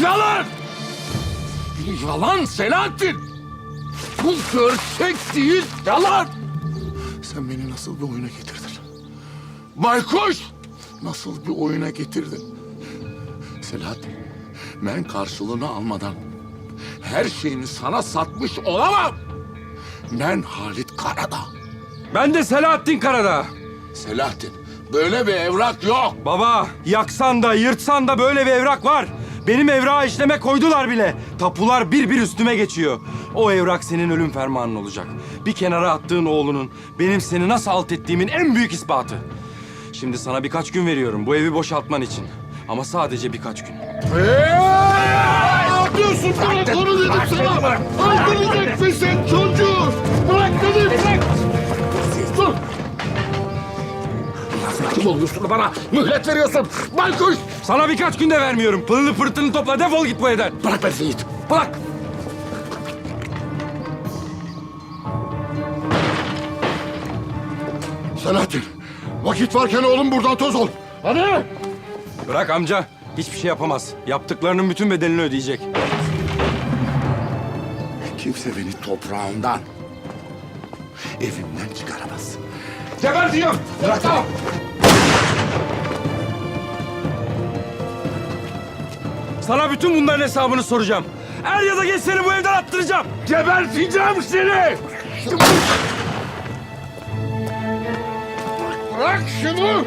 Yalan! Yalan Selahattin! Bu gerçek değil, yalan! Sen beni nasıl bir oyuna getirdin? Baykuş! Nasıl bir oyuna getirdin? Selahattin, ben karşılığını almadan her şeyimi sana satmış olamam. Ben Halit Karadağ. Ben de Selahattin Karadağ. Selahattin, böyle bir evrak yok. Baba, yaksan da yırtsan da böyle bir evrak var. Benim evrağı işleme koydular bile. Tapular bir bir üstüme geçiyor. O evrak senin ölüm fermanın olacak. Bir kenara attığın oğlunun benim seni nasıl alt ettiğimin en büyük ispatı. Şimdi sana birkaç gün veriyorum bu evi boşaltman için. Ama sadece birkaç gün. Ne yapıyorsun? Bırak onu dedim sana. Kim oluyorsun bana? Mühlet veriyorsun. Baykuş. Sana birkaç gün de vermiyorum. Pılını pırtını topla defol git bu evden. Bırak beni Seyit. Bırak. Selahattin. Vakit varken oğlum buradan toz ol. Hadi. Bırak amca. Hiçbir şey yapamaz. Yaptıklarının bütün bedelini ödeyecek. Kimse beni toprağımdan, evimden çıkaramaz. Geberteceğim. Bırak tamam. Sana bütün bunların hesabını soracağım. Er ya da geç seni bu evden attıracağım. Geberteceğim seni. Bırak şunu.